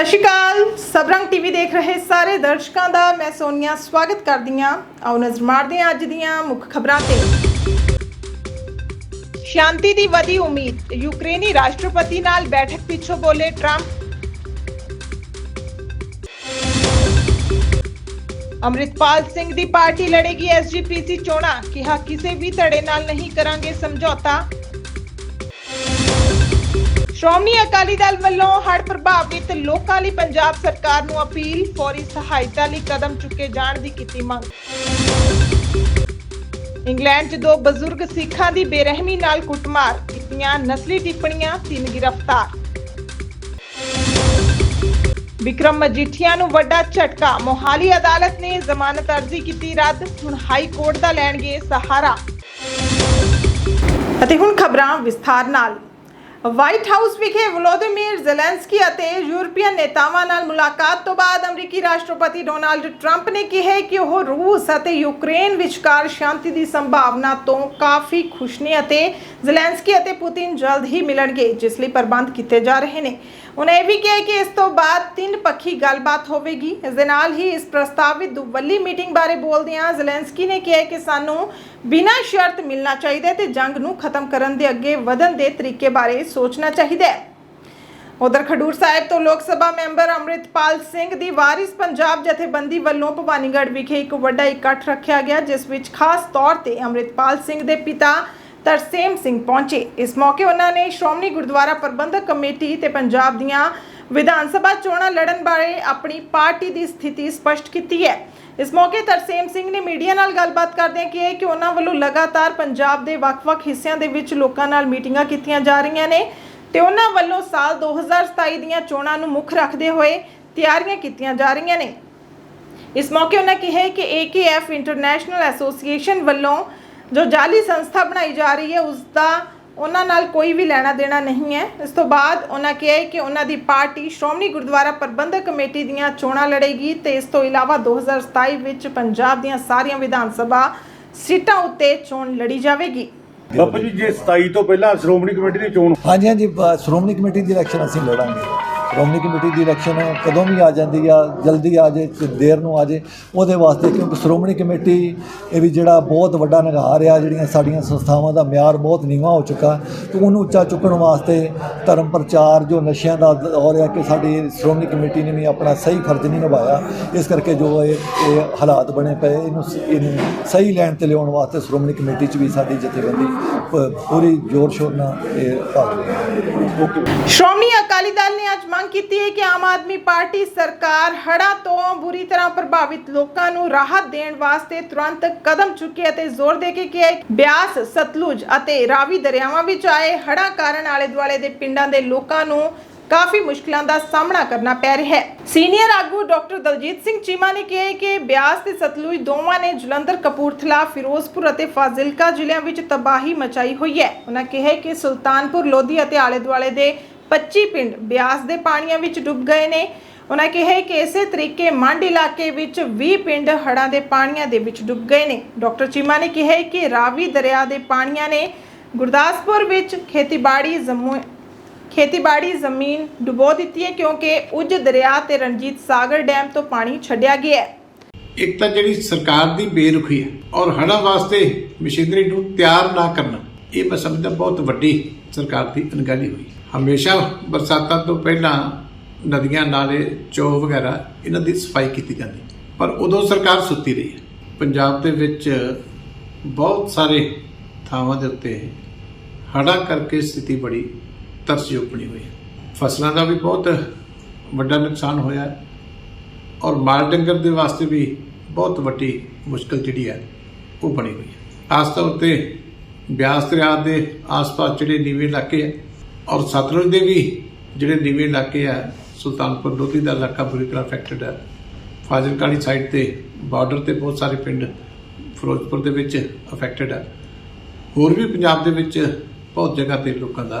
ਸਤਿ ਸ਼੍ਰੀ ਅਕਾਲ। ਸਬਰੰਗ ਟੀਵੀ ਦੇਖ ਰਹੇ ਸਾਰੇ ਦਰਸ਼ਕਾਂ ਦਾ ਮੈਂ ਸੋਨੀਆ ਸਵਾਗਤ ਕਰਦੀ ਹਾਂ। ਆਓ ਨਜ਼ਰ ਮਾਰਦੇ ਹਾਂ ਅੱਜ ਦੀਆਂ ਮੁੱਖ ਖਬਰਾਂ ਤੇ। ਸ਼ਾਂਤੀ ਦੀ ਵਧੀ ਉਮੀਦ, ਯੂਕਰੇਨੀ ਰਾਸ਼ਟਰਪਤੀ ਨਾਲ ਬੈਠਕ ਪਿੱਛੋਂ ਬੋਲੇ ਟਰੰਪ। ਅੰਮ੍ਰਿਤਪਾਲ ਸਿੰਘ ਦੀ ਪਾਰਟੀ ਲੜੇਗੀ ਐਸਜੀਪੀਸੀ ਚੋਣਾਂ, ਕਿਹਾ ਕਿਸੇ ਵੀ ਧੜੇ ਨਾਲ ਨਹੀਂ ਕਰਾਂਗੇ ਸਮਝੌਤਾ। ਸ਼੍ਰੋਮਣੀ ਅਕਾਲੀ ਦਲ ਵੱਲੋਂ ਹੜ੍ਹ ਪ੍ਰਭਾਵਿਤ ਲੋਕਾਂ ਲਈ ਪੰਜਾਬ ਸਰਕਾਰ ਨੂੰ ਅਪੀਲ, ਫੌਰੀ ਸਹਾਇਤਾ ਲਈ ਕਦਮ ਚੁੱਕੇ ਜਾਣ ਦੀ ਕੀਤੀ ਮੰਗ। ਇੰਗਲੈਂਡ 'ਚ ਦੋ ਬਜ਼ੁਰਗ ਸਿੱਖਾਂ ਦੀ ਬੇਰਹਿਮੀ ਨਾਲ ਕੁੱਟਮਾਰ, ਕੀਤੀਆਂ ਨਸਲੀ ਟਿੱਪਣੀਆਂ, ਤਿੰਨ ਗ੍ਰਿਫਤਾਰ। ਵਿਕਰਮ ਮਜੀਠੀਆ ਨੂੰ ਵੱਡਾ ਝਟਕਾ, ਮੋਹਾਲੀ ਅਦਾਲਤ ਨੇ ਜ਼ਮਾਨਤ ਅਰਜ਼ੀ ਕੀਤੀ ਰੱਦ, ਹੁਣ ਹਾਈ ਕੋਰਟ ਦਾ ਲੈਣਗੇ ਸਹਾਰਾ। ਅਤੇ ਹੁਣ ਖਬਰਾਂ ਵਿਸਥਾਰ ਨਾਲ। ਵਾਈਟ ਹਾਊਸ ਵਿਖੇ ਵਲੋਦੀਮੀਰ ਜ਼ੈਲੈਂਸਕੀ ਅਤੇ ਯੂਰਪੀਅਨ ਨੇਤਾਵਾਂ ਨਾਲ ਮੁਲਾਕਾਤ ਤੋਂ ਬਾਅਦ ਅਮਰੀਕੀ ਰਾਸ਼ਟਰਪਤੀ ਡੋਨਾਲਡ ਟਰੰਪ ਨੇ ਕਿਹਾ ਕਿ ਉਹ ਰੂਸ ਅਤੇ ਯੂਕਰੇਨ ਵਿਚਕਾਰ ਸ਼ਾਂਤੀ ਦੀ ਸੰਭਾਵਨਾ ਤੋਂ ਕਾਫੀ ਖੁਸ਼ ਨੇ ਅਤੇ ਜ਼ੈਲੈਂਸਕੀ ਅਤੇ ਪੁਤਿਨ ਜਲਦ ਹੀ ਮਿਲਣਗੇ, ਜਿਸ ਲਈ ਪ੍ਰਬੰਧ ਕੀਤੇ ਜਾ ਰਹੇ ਨੇ। ਉਹਨੇ ਇਹ ਵੀ ਕਿਹਾ ਕਿ ਇਸ ਤੋਂ ਬਾਅਦ ਤਿੰਨ ਪੱਖੀ ਗੱਲਬਾਤ ਹੋਵੇਗੀ। ਇਸ ਦੇ ਨਾਲ ਹੀ ਇਸ ਪ੍ਰਸਤਾਵਿਤ ਦੁਵੱਲੀ ਮੀਟਿੰਗ ਬਾਰੇ ਬੋਲਦਿਆਂ ਜ਼ੈਲੈਂਸਕੀ ਨੇ ਕਿਹਾ ਕਿ ਸਾਨੂੰ ਬਿਨਾਂ ਸ਼ਰਤ ਮਿਲਣਾ ਚਾਹੀਦਾ ਹੈ ਤੇ ਜੰਗ ਨੂੰ ਖਤਮ ਕਰਨ ਦੇ ਅੱਗੇ ਵਧਣ ਦੇ ਤਰੀਕੇ ਬਾਰੇ ਸੋਚਣਾ ਚਾਹੀਦਾ ਹੈ। ਉਧਰ ਖਡੂਰ ਸਾਹਿਬ ਤੋਂ ਲੋਕ ਸਭਾ ਮੈਂਬਰ ਅੰਮ੍ਰਿਤਪਾਲ ਸਿੰਘ ਦੀ ਵਾਰਿਸ ਪੰਜਾਬ ਜਥੇਬੰਦੀ ਵੱਲੋਂ ਭਵਾਨੀਗੜ੍ਹ ਵਿਖੇ ਇੱਕ ਵੱਡਾ ਇਕੱਠ ਰੱਖਿਆ ਗਿਆ, ਜਿਸ ਵਿੱਚ ਖਾਸ ਤੌਰ ਤੇ ਅੰਮ੍ਰਿਤਪਾਲ ਸਿੰਘ ਦੇ ਪਿਤਾ ਤਰਸੇਮ ਸਿੰਘ ਪਹੁੰਚੇ। ਇਸ ਮੌਕੇ ਉਹਨਾਂ ਨੇ ਸ਼੍ਰੋਮਣੀ ਗੁਰਦੁਆਰਾ ਪ੍ਰਬੰਧਕ ਕਮੇਟੀ ਤੇ ਪੰਜਾਬ ਦੀਆਂ ਵਿਧਾਨ ਸਭਾ ਚੋਣਾਂ ਲੜਨ ਬਾਰੇ ਆਪਣੀ ਪਾਰਟੀ ਦੀ ਸਥਿਤੀ ਸਪਸ਼ਟ ਕੀਤੀ ਹੈ। ਇਸ ਮੌਕੇ ਤਰਸੇਮ ਸਿੰਘ ਨੇ ਮੀਡੀਆ ਨਾਲ ਗੱਲਬਾਤ ਕਰਦਿਆਂ ਕਿਹਾ ਕਿ ਉਹਨਾਂ ਵੱਲੋਂ ਲਗਾਤਾਰ ਪੰਜਾਬ ਦੇ ਵੱਖ-ਵੱਖ ਹਿੱਸਿਆਂ ਦੇ ਵਿੱਚ ਲੋਕਾਂ ਨਾਲ ਮੀਟਿੰਗਾਂ ਕੀਤੀਆਂ ਜਾ ਰਹੀਆਂ ਨੇ ਤੇ ਉਹਨਾਂ ਵੱਲੋਂ ਸਾਲ 2027 ਦੀਆਂ ਚੋਣਾਂ ਨੂੰ ਮੁੱਖ ਰੱਖਦੇ ਹੋਏ ਤਿਆਰੀਆਂ ਕੀਤੀਆਂ ਜਾ ਰਹੀਆਂ ਨੇ। ਇਸ ਮੌਕੇ ਉਹਨਾਂ ਕਿਹਾ ਕਿ AKF ਇੰਟਰਨੈਸ਼ਨਲ ਐਸੋਸੀਏਸ਼ਨ ਵੱਲੋਂ ਜੋ ਜਾਲੀ ਸੰਸਥਾ ਬਣਾਈ ਜਾ ਰਹੀ ਹੈ ਉਸ ਦਾ ਉਹਨਾਂ ਨਾਲ ਕੋਈ ਵੀ ਲੈਣਾ ਦੇਣਾ ਨਹੀਂ ਹੈ। ਇਸ ਤੋਂ ਬਾਅਦ ਉਹਨਾਂ ਕਿਹਾ ਹੈ ਕਿ ਉਹਨਾਂ ਦੀ ਪਾਰਟੀ ਸ਼੍ਰੋਮਣੀ ਗੁਰਦੁਆਰਾ ਪ੍ਰਬੰਧਕ ਕਮੇਟੀ ਦੀਆਂ ਚੋਣਾਂ ਲੜੇਗੀ ਤੇ ਇਸ ਤੋਂ ਇਲਾਵਾ 2027 ਵਿੱਚ ਪੰਜਾਬ ਦੀਆਂ ਸਾਰੀਆਂ ਵਿਧਾਨ ਸਭਾ ਸੀਟਾਂ ਉੱਤੇ ਚੋਣ ਲੜੀ ਜਾਵੇਗੀ। ਬਾਪੂ ਜੀ ਜੇ 27 ਤੋਂ ਪਹਿਲਾਂ ਸ਼੍ਰੋਮਣੀ ਕਮੇਟੀ ਦੀ ਚੋਣ ਹਾਂਜੀ ਹਾਂਜੀ ਬ- ਸ਼੍ਰੋਮਣੀ ਕਮੇਟੀ ਦੀ ਇਲੈਕਸ਼ਨ ਅਸੀਂ ਲੜਾਂਗੇ। ਸ਼੍ਰੋਮਣੀ ਕਮੇਟੀ ਦੀ ਇਲੈਕਸ਼ਨ ਕਦੋਂ ਵੀ ਆ ਜਾਂਦੀ ਆ, ਜਲਦੀ ਆ ਜੇ ਤੇ ਦੇਰ ਨੂੰ ਆ ਜੇ, ਉਹਦੇ ਵਾਸਤੇ ਕਿਉਂਕਿ ਸ਼੍ਰੋਮਣੀ ਕਮੇਟੀ ਇਹ ਵੀ ਜਿਹੜਾ ਬਹੁਤ ਵੱਡਾ ਨਿਗਾਰ ਆ, ਜਿਹੜੀਆਂ ਸਾਡੀਆਂ ਸੰਸਥਾਵਾਂ ਦਾ ਮਿਆਰ ਬਹੁਤ ਨੀਵਾਂ ਹੋ ਚੁੱਕਾ, ਤੇ ਉਹਨੂੰ ਉੱਚਾ ਚੁੱਕਣ ਵਾਸਤੇ ਧਰਮ ਪ੍ਰਚਾਰ ਜੋ ਨਸ਼ਿਆਂ ਦਾ ਦੌਰ ਆ ਕਿ ਸਾਡੀ ਸ਼੍ਰੋਮਣੀ ਕਮੇਟੀ ਨੇ ਵੀ ਆਪਣਾ ਸਹੀ ਫਰਜ਼ ਨਹੀਂ ਨਿਭਾਇਆ, ਇਸ ਕਰਕੇ ਜੋ ਇਹ ਹਾਲਾਤ ਬਣੇ ਪਏ, ਇਹਨੂੰ ਇਹਨੂੰ ਸਹੀ ਲੈਣ ਤੇ ਲਿਆਉਣ ਵਾਸਤੇ ਸ਼੍ਰੋਮਣੀ ਕਮੇਟੀ 'ਚ ਵੀ ਸਾਡੀ ਜਥੇਬੰਦੀ ਪੂਰੀ ਜ਼ੋਰ ਸ਼ੋਰ ਨਾਲ ਇਹ ਭਾਗ ਲੈ ਸ਼੍ਰੋਮਣੀ ਅਕਾਲੀ ਦਲ ਨੇ ਅੱਜ ਮੰਗ ਕੀਤੀ ਹੈ ਕਿ ਆਮ ਆਦਮੀ ਪਾਰਟੀ ਸਰਕਾਰ ਹੜਾ ਤੋਂ ਬੁਰੀ ਤਰ੍ਹਾਂ ਪ੍ਰਭਾਵਿਤ ਲੋਕਾਂ ਨੂੰ ਰਾਹਤ ਦੇਣ ਵਾਸਤੇ ਤੁਰੰਤ ਕਦਮ ਚੁੱਕੇ ਅਤੇ ਜ਼ੋਰ ਦੇ ਕੇ ਕਿਹਾ ਬਿਆਸ, ਸਤਲੁਜ ਅਤੇ ਰਾਵੀ ਦਰਿਆਵਾਂ ਵਿੱਚ ਆਏ ਹੜਾ ਕਾਰਨ ਆਲੇ ਦੁਆਲੇ ਦੇ ਪਿੰਡਾਂ ਦੇ ਲੋਕਾਂ ਨੂੰ ਕਾਫੀ ਮੁਸ਼ਕਲਾਂ ਦਾ ਸਾਹਮਣਾ ਕਰਨਾ ਪੈ ਰਿਹਾ ਹੈ। ਸੀਨੀਅਰ ਆਗੂ ਡਾਕਟਰ ਦਲਜੀਤ ਸਿੰਘ ਚੀਮਾ ਨੇ ਕਿਹਾ ਕਿ ਬਿਆਸ ਤੇ ਸਤਲੁਜ ਦੋਵਾਂ ਨੇ ਜਲੰਧਰ, ਕਪੂਰਥਲਾ, ਫਿਰੋਜ਼ਪੁਰ ਅਤੇ ਫਾਜ਼ਿਲਕਾ ਜ਼ਿਲ੍ਹਿਆਂ ਵਿੱਚ ਤਬਾਹੀ ਮਚਾਈ ਹੋਈ ਹੈ। ਉਹਨਾਂ ਕਿਹਾ ਕਿ ਸੁਲਤਾਨਪੁਰ, ਲੋਧੀ ਅਤੇ ਆਲੇ ਦੁਆਲੇ ਦੇ 25 ਪਿੰਡ ਬਿਆਸ ਦੇ ਪਾਣੀਆਂ ਵਿੱਚ ਡੁੱਬ ਗਏ ਨੇ। ਉਹਨਾਂ ਕਿਹਾ ਕਿ ਇਸੇ ਤਰੀਕੇ ਮੰਡ ਇਲਾਕੇ ਵਿੱਚ 20 ਪਿੰਡ ਹੜ੍ਹਾਂ ਦੇ ਪਾਣੀਆਂ ਦੇ ਵਿੱਚ ਡੁੱਬ ਗਏ ਨੇ। ਡਾਕਟਰ ਚੀਮਾ ਨੇ ਕਿਹਾ ਕਿ ਰਾਵੀ ਦਰਿਆ ਦੇ ਪਾਣੀਆਂ ਨੇ ਗੁਰਦਾਸਪੁਰ ਵਿੱਚ ਖੇਤੀਬਾੜੀ ਖੇਤੀਬਾੜੀ ਜ਼ਮੀਨ ਡੁਬੋ ਦਿੱਤੀ ਹੈ ਕਿਉਂਕਿ ਉਜ ਦਰਿਆ ਤੇ ਰਣਜੀਤ ਸਾਗਰ ਡੈਮ ਤੋਂ ਪਾਣੀ ਛੱਡਿਆ ਗਿਆ ਹੈ। ਇੱਕ ਤਾਂ ਜਿਹੜੀ ਸਰਕਾਰ ਦੀ ਬੇਰੁਖੀ ਹੈ ਔਰ ਹੜ੍ਹਾਂ ਵਾਸਤੇ ਮਸ਼ੀਨਰੀ ਨੂੰ ਤਿਆਰ ਨਾ ਕਰਨਾ, ਇਹ ਮੈਂ ਸਮਝਦਾ ਬਹੁਤ ਵੱਡੀ ਸਰਕਾਰ ਦੀ ਅਣਗਹਿਲੀ ਹੋਈ। ਹਮੇਸ਼ਾ ਬਰਸਾਤਾਂ ਤੋਂ ਪਹਿਲਾਂ ਨਦੀਆਂ, ਨਾਲੇ ਚੋ ਵਗੈਰਾ ਇਹਨਾਂ ਦੀ ਸਫ਼ਾਈ ਕੀਤੀ ਜਾਂਦੀ। ਪਰ ਉਦੋਂ ਸਰਕਾਰ ਸੁੱਤੀ ਰਹੀ ਹੈ। ਪੰਜਾਬ ਦੇ ਵਿੱਚ ਬਹੁਤ ਸਾਰੇ ਥਾਵਾਂ ਦੇ ਉੱਤੇ ਹੜ੍ਹਾਂ ਕਰਕੇ ਸਥਿਤੀ ਬੜੀ ਤਰਸਯੋਗ ਬਣੀ ਹੋਈ। ਫਸਲਾਂ ਦਾ ਵੀ ਬਹੁਤ ਵੱਡਾ ਨੁਕਸਾਨ ਹੋਇਆ ਔਰ ਮਾਲ ਡੰਗਰ ਦੇ ਵਾਸਤੇ ਵੀ ਬਹੁਤ ਵੱਡੀ ਮੁਸ਼ਕਲ ਜਿਹੜੀ ਹੈ, ਉਹ ਬਣੀ ਹੋਈ ਹੈ। ਖਾਸ ਤੌਰ ਤੇ ਬਿਆਸ ਦਰਿਆ ਦੇ ਆਸ-ਪਾਸ ਜਿਹੜੇ ਨੀਵੇਂ ਇਲਾਕੇ ਹੈ ਔਰ ਸਤਲੁਜ ਦੇ ਵੀ ਜਿਹੜੇ ਨੀਵੇਂ ਇਲਾਕੇ ਆ ਸੁਲਤਾਨਪੁਰ ਲੋਧੀ ਦਾ ਇਲਾਕਾ ਬੁਰੀ ਤਰ੍ਹਾਂ ਅਫੈਕਟਡ ਹੈ। ਫਾਜ਼ਿਲਕਾ ਸਾਈਡ ਤੇ ਬਾਰਡਰ ਤੇ ਬਹੁਤ ਸਾਰੇ ਪਿੰਡ ਫਿਰੋਜ਼ਪੁਰ ਦੇ ਵਿੱਚ ਅਫੈਕਟਡ ਹੈ। ਹੋਰ ਵੀ ਪੰਜਾਬ ਦੇ ਵਿੱਚ ਬਹੁਤ ਜਗ੍ਹਾ ਤੇ ਲੋਕਾਂ ਦਾ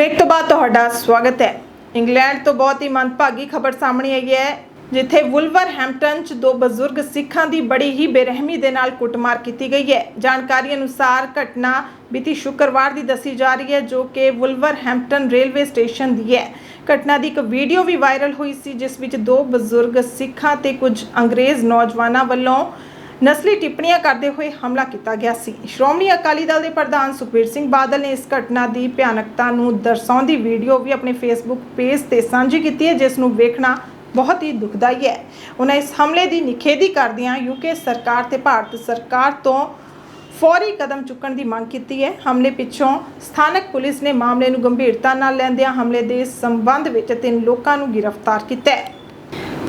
ਬ੍ਰੇਕ ਤੋਂ ਬਾਅਦ ਤੁਹਾਡਾ ਸਵਾਗਤ ਹੈ। ਇੰਗਲੈਂਡ ਤੋਂ ਬਹੁਤ ਹੀ ਮੰਦਭਾਗੀ ਖਬਰ ਸਾਹਮਣੇ ਆਈ ਹੈ, ਜਿੱਥੇ ਵੁਲਵਰਹੈਂਪਟਨ 'ਚ ਦੋ ਬਜ਼ੁਰਗ ਸਿੱਖਾਂ ਦੀ ਬੜੀ ਹੀ ਬੇਰਹਿਮੀ ਦੇ ਨਾਲ ਕੁੱਟਮਾਰ ਕੀਤੀ ਗਈ ਹੈ। ਜਾਣਕਾਰੀ ਅਨੁਸਾਰ ਘਟਨਾ ਬੀਤੀ ਸ਼ੁੱਕਰਵਾਰ ਦੀ ਦੱਸੀ ਜਾ ਰਹੀ ਹੈ, ਜੋ ਕਿ ਵੁਲਵਰਹੈਂਪਟਨ ਰੇਲਵੇ ਸਟੇਸ਼ਨ ਦੀ ਹੈ। ਘਟਨਾ ਦੀ ਇੱਕ ਵੀਡੀਓ ਵੀ ਵਾਇਰਲ ਹੋਈ ਸੀ, ਜਿਸ ਵਿੱਚ ਦੋ ਬਜ਼ੁਰਗ ਸਿੱਖਾਂ ਤੇ ਕੁਝ ਅੰਗਰੇਜ਼ ਨੌਜਵਾਨਾਂ ਵੱਲੋਂ ਨਸਲੀ ਟਿੱਪਣੀਆਂ ਕਰਦੇ ਹੋਏ ਹਮਲਾ ਕੀਤਾ ਗਿਆ ਸੀ। ਸ਼੍ਰੋਮਣੀ ਅਕਾਲੀ ਦਲ ਦੇ ਪ੍ਰਧਾਨ ਸੁਖਬੀਰ ਸਿੰਘ ਬਾਦਲ ਨੇ ਇਸ ਘਟਨਾ ਦੀ ਭਿਆਨਕਤਾ ਨੂੰ ਦਰਸਾਉਂਦੀ ਵੀਡੀਓ ਵੀ ਆਪਣੇ ਫੇਸਬੁੱਕ ਪੇਜ ਤੇ ਸਾਂਝੀ ਕੀਤੀ ਹੈ, ਜਿਸ ਨੂੰ ਵੇਖਣਾ ਬਹੁਤ ਹੀ ਦੁਖਦਾਈ ਹੈ। ਉਹਨਾਂ ਇਸ ਹਮਲੇ ਦੀ ਨਿਖੇਧੀ ਕਰਦਿਆਂ ਯੂਕੇ ਸਰਕਾਰ ਤੇ ਭਾਰਤ ਸਰਕਾਰ ਤੋਂ ਫੌਰੀ ਕਦਮ ਚੁੱਕਣ ਦੀ ਮੰਗ ਕੀਤੀ ਹੈ। ਹਮਲੇ ਪਿੱਛੋਂ ਸਥਾਨਕ ਪੁਲਿਸ ਨੇ ਮਾਮਲੇ ਨੂੰ ਗੰਭੀਰਤਾ ਨਾਲ ਲੈਂਦਿਆਂ ਹਮਲੇ ਦੇ ਸੰਬੰਧ ਵਿੱਚ ਤਿੰਨ ਲੋਕਾਂ ਨੂੰ ਗ੍ਰਿਫਤਾਰ ਕੀਤਾ ਹੈ।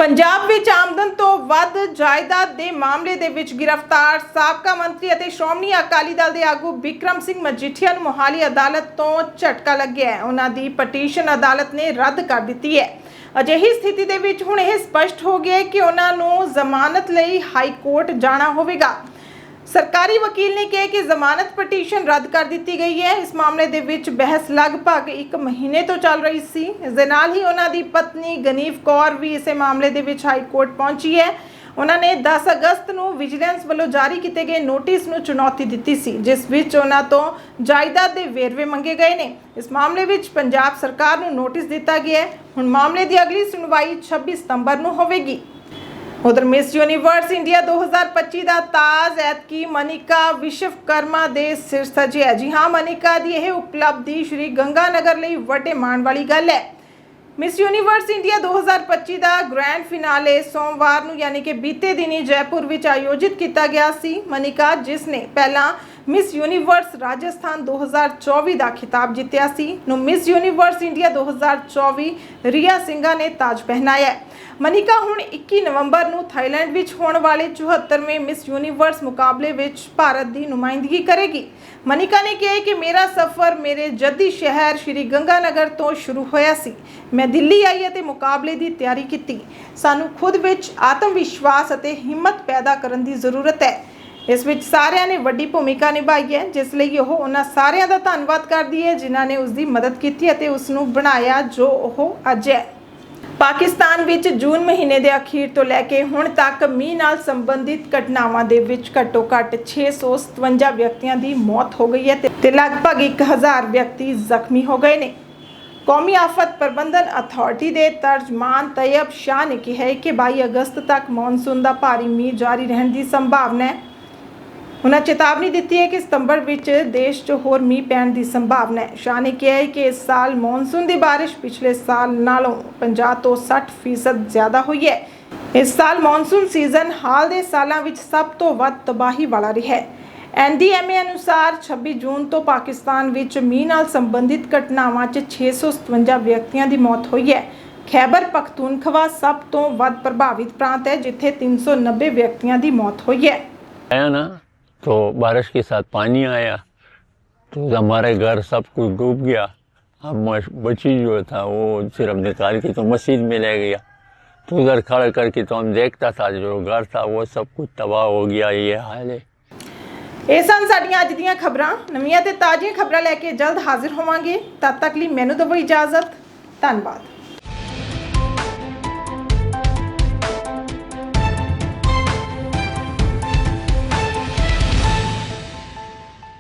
ਪੰਜਾਬ ਵਿੱਚ ਆਮਦਨ ਤੋਂ ਵੱਧ ਜਾਇਦਾਦ ਦੇ ਮਾਮਲੇ ਦੇ ਵਿੱਚ ਗ੍ਰਿਫਤਾਰ ਸਾਬਕਾ ਮੰਤਰੀ ਅਤੇ ਸ਼੍ਰੋਮਣੀ ਅਕਾਲੀ ਦਲ ਦੇ ਆਗੂ ਵਿਕਰਮ ਸਿੰਘ ਮਜੀਠੀਆ ਨੂੰ ਮੋਹਾਲੀ ਅਦਾਲਤ ਤੋਂ ਝਟਕਾ ਲੱਗਿਆ ਹੈ। ਉਹਨਾਂ ਦੀ ਪਟੀਸ਼ਨ ਅਦਾਲਤ ਨੇ ਰੱਦ ਕਰ ਦਿੱਤੀ ਹੈ। ਅਜਿਹੀ ਸਥਿਤੀ ਦੇ ਵਿੱਚ ਹੁਣ ਇਹ ਸਪਸ਼ਟ ਹੋ ਗਿਆ ਹੈ ਕਿ ਉਹਨਾਂ ਨੂੰ ਜ਼ਮਾਨਤ ਲਈ ਹਾਈ ਕੋਰਟ ਜਾਣਾ ਹੋਵੇਗਾ। ਸਰਕਾਰੀ ਵਕੀਲ ਨੇ ਕਿਹਾ ਕਿ ਜ਼ਮਾਨਤ ਪਟੀਸ਼ਨ ਰੱਦ ਕਰ ਦਿੱਤੀ ਗਈ ਹੈ। ਇਸ ਮਾਮਲੇ ਦੇ ਵਿੱਚ ਬਹਿਸ ਲਗਭਗ 1 ਮਹੀਨੇ ਤੋਂ ਚੱਲ ਰਹੀ ਸੀ। ਇਸ ਦੇ ਨਾਲ ਹੀ ਉਹਨਾਂ ਦੀ ਪਤਨੀ ਗਨੀਵ ਕੌਰ ਵੀ ਇਸੇ ਮਾਮਲੇ ਦੇ ਵਿੱਚ ਹਾਈ ਕੋਰਟ ਪਹੁੰਚੀ ਹੈ। ਉਹਨਾਂ ਨੇ 10 ਅਗਸਤ ਨੂੰ ਵਿਜੀਲੈਂਸ ਵੱਲੋਂ ਜਾਰੀ ਕੀਤੇ ਗਏ ਨੋਟਿਸ ਨੂੰ ਚੁਣੌਤੀ ਦਿੱਤੀ ਸੀ, ਜਿਸ ਵਿੱਚ ਉਹਨਾਂ ਤੋਂ ਜਾਇਦਾਦ ਦੇ ਵੇਰਵੇ ਮੰਗੇ ਗਏ ਨੇ। ਇਸ ਮਾਮਲੇ ਵਿੱਚ ਪੰਜਾਬ ਸਰਕਾਰ ਨੂੰ ਨੋਟਿਸ ਦਿੱਤਾ ਗਿਆ ਹੈ। ਹੁਣ ਮਾਮਲੇ ਦੀ ਅਗਲੀ ਸੁਣਵਾਈ 26 ਸਤੰਬਰ ਨੂੰ ਹੋਵੇਗੀ। ਉਧਰ ਮਿਸ ਯੂਨੀਵਰਸ ਇੰਡੀਆ 2025 ਦਾ ਤਾਜ, ਐਤਕੀ ਮਨਿਕਾ ਵਿਸ਼ਵਕਰਮਾ ਦੇ ਸਿਰ ਸਜਿਆ ਜੀ ਹਾਂ, ਮਨਿਕਾ ਦੀ ਇਹ ਉਪਲਬਧੀ ਸ਼੍ਰੀ ਗੰਗਾਨਗਰ ਲਈ ਵੱਡੇ ਮਾਣ ਵਾਲੀ ਗੱਲ ਹੈ। ਮਿਸ ਯੂਨੀਵਰਸ ਇੰਡੀਆ 2025 ਦਾ ਗ੍ਰੈਂਡ ਫਿਨਾਲੇ ਸੋਮਵਾਰ ਨੂੰ ਯਾਨੀ ਕਿ ਬੀਤੇ ਦਿਨੀ ਜੈਪੁਰ ਵਿੱਚ ਆਯੋਜਿਤ ਕੀਤਾ ਗਿਆ ਸੀ। ਮਨਿਕਾ, ਜਿਸ ਨੇ ਪਹਿਲਾਂ ਮਿਸ ਯੂਨੀਵਰਸ ਰਾਜਸਥਾਨ 2024 ਦਾ ਖਿਤਾਬ ਜਿੱਤਿਆ ਸੀ। ਨੂੰ Miss Universe India 2024 Rhea Singha ਨੇ ਤਾਜ ਪਹਿਨਾਇਆ ਹੈ। ਮਨਿਕਾ, ਹੁਣ 21 ਨਵੰਬਰ ਨੂੰ ਥਾਈਲੈਂਡ ਵਿੱਚ ਹੋਣ ਵਾਲੇ 74ਵੇਂ ਮਿਸ ਯੂਨੀਵਰਸ ਮੁਕਾਬਲੇ ਵਿੱਚ ਭਾਰਤ ਦੀ ਨੁਮਾਇੰਦਗੀ ਕਰੇਗੀ। ਮਨਿਕਾ ਨੇ ਕਿਹਾ ਕਿ ਮੇਰਾ ਸਫ਼ਰ ਮੇਰੇ ਜੱਦੀ ਸ਼ਹਿਰ ਸ਼੍ਰੀ ਗੰਗਾਨਗਰ ਤੋਂ ਸ਼ੁਰੂ ਹੋਇਆ ਸੀ। ਮੈਂ ਦਿੱਲੀ ਆਈ ਅਤੇ ਮੁਕਾਬਲੇ ਦੀ ਤਿਆਰੀ ਕੀਤੀ। ਸਾਨੂੰ ਖੁਦ ਵਿੱਚ ਆਤਮ ਵਿਸ਼ਵਾਸ ਅਤੇ ਹਿੰਮਤ ਪੈਦਾ ਕਰਨ ਦੀ ਜ਼ਰੂਰਤ ਹੈ। ਇਸ ਵਿੱਚ ਸਾਰਿਆਂ ਨੇ ਵੱਡੀ ਭੂਮਿਕਾ ਨਿਭਾਈ ਹੈ, ਜਿਸ ਲਈ ਉਹ ਉਹਨਾਂ ਸਾਰਿਆਂ ਦਾ ਧੰਨਵਾਦ ਕਰਦੀ ਹੈ, ਜਿਨ੍ਹਾਂ ਨੇ ਉਸ ਦੀ ਮਦਦ ਕੀਤੀ ਅਤੇ ਉਸ ਨੂੰ ਬਣਾਇਆ ਜੋ ਉਹ ਅੱਜ ਹੈ। ਪਾਕਿਸਤਾਨ ਵਿੱਚ ਜੂਨ ਮਹੀਨੇ ਦੇ ਅਖੀਰ ਤੋਂ ਲੈ ਕੇ ਹੁਣ ਤੱਕ ਮੀਂਹ ਨਾਲ ਸੰਬੰਧਿਤ ਘਟਨਾਵਾਂ ਦੇ ਵਿੱਚ ਘੱਟੋ-ਘੱਟ 657 ਵਿਅਕਤੀਆਂ ਦੀ ਮੌਤ ਹੋ ਗਈ ਹੈ ਤੇ- ਤੇ ਲਗਭਗ 1000 ਵਿਅਕਤੀ ਜ਼ਖਮੀ ਹੋ ਗਏ ਨੇ। ਕੌਮੀ ਆਫਤ ਪ੍ਰਬੰਧਨ ਅਥਾਰਟੀ ਦੇ ਤਰਜਮਾਨ ਤੈयब ਸ਼ਾਹ ਨੇ ਕਿਹਾ ਹੈ ਕਿ 22 ਅਗਸਤ ਤੱਕ ਮੌਨਸੂਨ ਦਾ ਭਾਰੀ ਮੀਂਹ ਜਾਰੀ ਰਹਿਣ ਦੀ ਸੰਭਾਵਨਾ ਹੈ। ਉਹਨਾਂ ਚੇਤਾਵਨੀ ਦਿੱਤੀ ਹੈ ਕਿ ਸਤੰਬਰ ਵਿੱਚ ਦੇਸ਼ 'ਚ ਹੋਰ ਮੀਂਹ ਪੈਣ ਦੀ ਸੰਭਾਵਨਾ ਹੈ। ਸ਼ਾਹ ਨੇ ਕਿਹਾ ਹੈ ਕਿ ਇਸ ਸਾਲ ਮੌਨਸੂਨ ਦੀ ਬਾਰਿਸ਼ ਪਿਛਲੇ ਸਾਲ ਨਾਲੋਂ 50 ਤੋਂ 60% ਜ਼ਿਆਦਾ ਹੋਈ ਹੈ। ਇਸ ਸਾਲ ਮੌਨਸੂਨ ਸੀਜ਼ਨ ਹਾਲ ਦੇ ਸਾਲਾਂ ਵਿੱਚ ਸਭ ਤੋਂ ਵੱਧ ਤਬਾਹੀ ਵਾਲਾ ਰਿਹਾ ਹੈ। ਐਨਡੀਐਮਏ ਅਨੁਸਾਰ 26 ਜੂਨ ਤੋਂ ਪਾਕਿਸਤਾਨ ਵਿੱਚ ਮੀਂਹ ਨਾਲ ਸੰਬੰਧਿਤ ਘਟਨਾਵਾਂ 'ਚ 657 ਵਿਅਕਤੀਆਂ ਦੀ ਮੌਤ ਹੋਈ ਹੈ। ਖੈਬਰ ਪਖਤੂਨਖਵਾ ਸਭ ਤੋਂ ਵੱਧ ਪ੍ਰਭਾਵਿਤ ਪ੍ਰਾਂਤ ਹੈ, ਜਿੱਥੇ 390 ਵਿਅਕਤੀਆਂ ਦੀ ਮੌਤ ਹੋਈ ਹੈ। ਆਇਆ ਨਾ। तो बारिश के साथ पानी आया तो हमारे घर सब कुछ डूब गया अब मश- बच्ची जो था वो सिर्फ निकाल के तो मस्जिद में ले गया तो उधर खड़ा करके तो हम देखता था जो घर था वो सब कुछ तबाह हो गया ये हाल है ਇਹ ਸਨ ਸਾਡੀਆਂ ਅੱਜ ਦੀਆਂ ਖਬਰਾਂ ਨਵੀਆਂ ਤੇ ਤਾਜ਼ੀਆਂ ਖਬਰਾਂ ਲੈ ਕੇ ਜਲਦ ਹਾਜ਼ਰ ਹੋਵਾਂਗੇ ਤਦ ਤੱਕ ਲਈ ਮੈਨੂੰ ਦਿਓ ਇਜਾਜ਼ਤ ਧੰਨਵਾਦ